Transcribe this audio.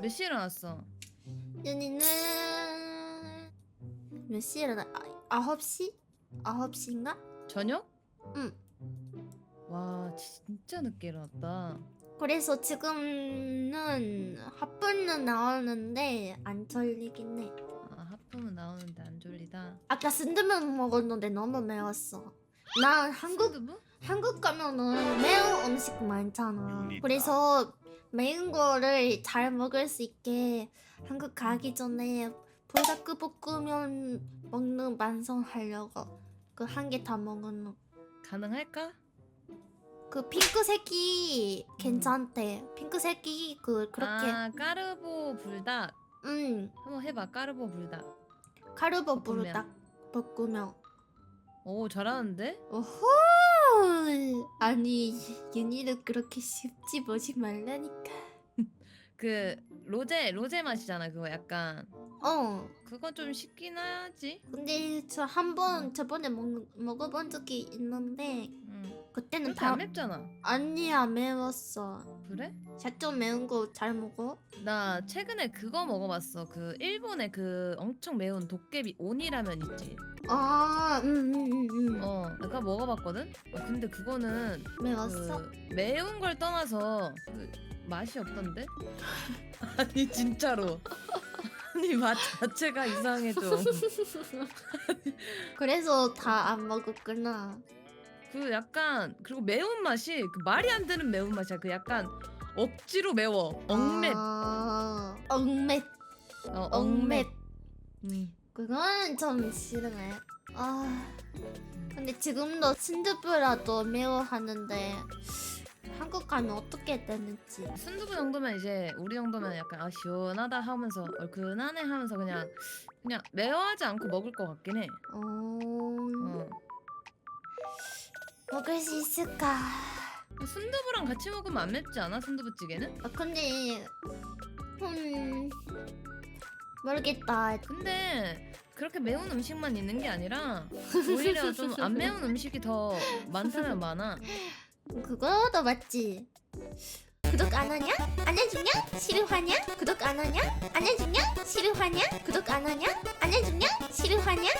몇 시에 일어났어? 윤희는 몇 시에 일어나? 아, 9시? 9시인가? 저녁? 응. 와 진짜 늦게 일어났다. 그래서 지금은 하프는 나오는데 안 졸리긴 해. 아 하품은 나오는데 안 졸리다. 아까 순두부 먹었는데 너무 매웠어. 나 한국 순두부? 한국 가면은 매운 음식 많잖아. 그래서 매운 거를 잘 먹을 수 있게 한국 가기 전에 불닭 볶음면 먹는 반성 하려고 그 한 개 다 먹었노. 가능할까? 그 핑크색이 괜찮대. 핑크색이 그 그렇게 아 까르보 불닭. 음 한번 해봐 까르보 불닭. 카르보 볶음면. 불닭 볶으면 오 잘하는데? 오호 아니 윤희를 그렇게 쉽지 보지 말라니까. 그 로제 로제 맛이잖아 그거 약간. 어 그거 좀 쉽긴 하지. 근데 저 한 번 저번에 먹, 먹어본 적이 있는데 응. 그때는 그렇게 다안 맵잖아. 아니야 매웠어. 그래? 샷좀 매운 거 잘 먹어? 나 최근에 그거 먹어봤어. 그 일본의 그 엄청 매운 도깨비 오니라면 있지. 아, 음, 음, 음, 음. 어, 먹어봤거든. 어, 근데 그거는 매웠어? 그 매운 걸 떠나서 그 맛이 없던데? 아니 진짜로. 아니 맛 자체가 이상해 좀. 그래서 다 안 먹었구나. 그 약간 그리고 매운 맛이 그 말이 안 되는 매운 맛이야. 그 약간 억지로 매워. 억맵. 아, 억맵. 어, 억맵. 음. 그건 좀 싫네. 아, 근데 지금도 순두부라도 매워 하는데 한국 가면 어떻게 되는지. 순두부 정도면 이제 우리 정도면 약간 아 시원하다 하면서 얼큰하네 하면서 그냥 그냥 매워하지 않고 먹을 것 같긴 해. 어, 어. 먹을 수 있을까? 순두부랑 같이 먹으면 안 맵지 않아? 순두부찌개는? 아, 근데 음 모르겠다. 근데 그렇게 매운 음식만 있는 게 아니라 오히려 좀 안 매운 음식이 더 많다면 많아. 그거도 맞지. 구독 안 하냐? 안 해주냐? 싫어하냐? 구독 안 하냐? 안 해주냐? 싫어하냐? 구독 안 하냐? 안 해주냐? 싫어하냐?